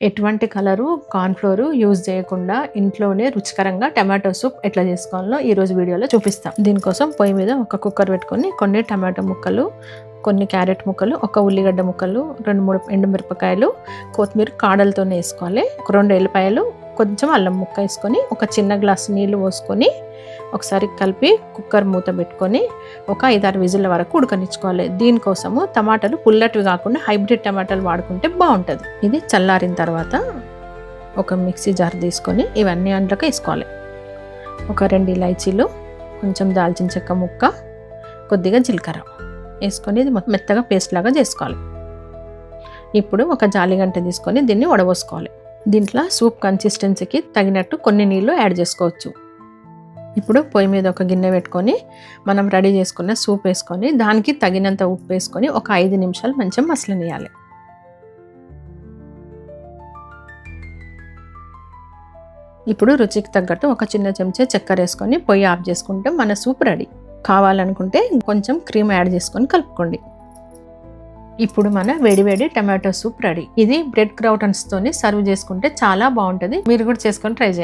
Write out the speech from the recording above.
ఎటువంటి colour cornflour use చేయకుండా ఇంట్లోనే రుచికరంగా టమాటో సూప్ ఎట్లా చేసుకోవాలో ఈరోజు వీడియోలో చూపిస్తాం. దీనికోసం పొయ్యి మీద ఒక కుక్కర్ పెట్టుకొని కొన్ని టమాటో ముక్కలు కొన్ని క్యారెట్ ముక్కలు ఒక ఉల్లిగడ్డ ముక్కలు రెండు మూడు ఎండుమిరపకాయలు కొత్తిమీర కాడలతోనే వేసుకోవాలి. ఒక రెండు ఎల్లిపాయలు కొంచెం అల్లం ముక్క వేసుకొని ఒక చిన్న గ్లాస్ నీళ్ళు పోసుకొని ఒకసారి కలిపి కుక్కర్ మూత పెట్టుకొని ఒక ఐదారు విజిల్ల వరకు ఉడకనిచ్చుకోవాలి. దీనికోసము టమాటాలు పుల్లటివి కాకుండా హైబ్రిడ్ టమాటాలు వాడుకుంటే బాగుంటుంది. ఇది చల్లారిన తర్వాత ఒక మిక్సీ జార్ తీసుకొని ఇవన్నీ అందులోకి వేసుకోవాలి. ఒక రెండు ఇలాచీలు కొంచెం దాల్చిన చెక్క ముక్క కొద్దిగా జీలకర్ర వేసుకొని ఇది మొత్తం మెత్తగా పేస్ట్ లాగా చేసుకోవాలి. ఇప్పుడు ఒక జాలిగంట తీసుకొని దీన్ని వడబోసుకోవాలి. దీంట్లో సూప్ కన్సిస్టెన్సీకి తగినట్టు కొన్ని నీళ్ళు యాడ్ చేసుకోవచ్చు. ఇప్పుడు పొయ్యి మీద ఒక గిన్నె పెట్టుకొని మనం రెడీ చేసుకున్న సూప్ వేసుకొని దానికి తగినంత ఉప్పు వేసుకొని ఒక ఐదు నిమిషాలు మంచిగా మసలనియాలి ఇప్పుడు రుచికి తగ్గట్టు ఒక చిన్న చెంచా చక్కెర వేసుకొని పొయ్యి ఆఫ్ చేసుకుంటే మన సూప్ రెడీ. కావాలనుకుంటే కొంచెం క్రీమ్ యాడ్ చేసుకొని కలుపుకోండి. ఇప్పుడు మన వేడివేడి టమాటో సూప్ రెడీ. ఇది బ్రెడ్ క్రౌటన్స్తోని సర్వ్ చేసుకుంటే చాలా బాగుంటుంది. మీరు కూడా చేసుకొని ట్రై చేయండి.